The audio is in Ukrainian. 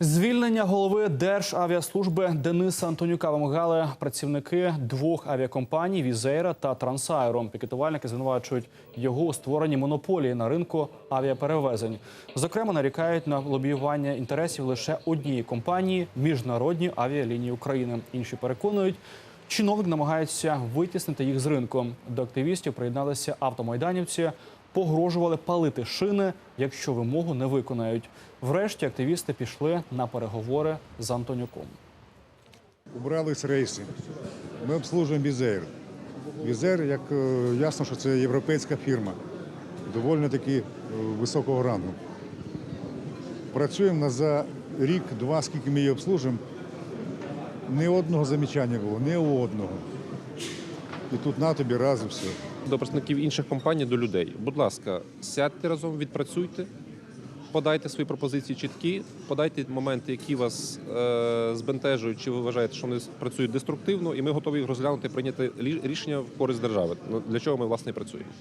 Звільнення голови Державіаслужби Дениса Антонюка вимагали працівники двох авіакомпаній Візейра та Трансайро. Пікетувальники звинувачують його у створенні монополії на ринку авіаперевезень. Зокрема, нарікають на лобіювання інтересів лише однієї компанії міжнародні авіалінії України. Інші переконують. Чиновник намагається витіснити їх з ринку. До активістів приєдналися автомайданівці, погрожували палити шини, якщо вимогу не виконають. Врешті активісти пішли на переговори з Антонюком. Убрали рейси. Ми обслужуємо Візер. Візер, як е, ясно, що це європейська фірма, доволі таки е, високого рангу. Працюємо за рік-два, скільки ми її обслужуємо. Ні одного замічання було, ні одного. І тут на тобі разом все. до представників інших компаній, до людей. Будь ласка, сядьте разом, відпрацюйте, подайте свої пропозиції чіткі, подайте моменти, які вас е, збентежують, чи ви вважаєте, що вони працюють деструктивно, і ми готові їх розглянути, прийняти рішення в користь держави. Для чого ми власне і працюємо.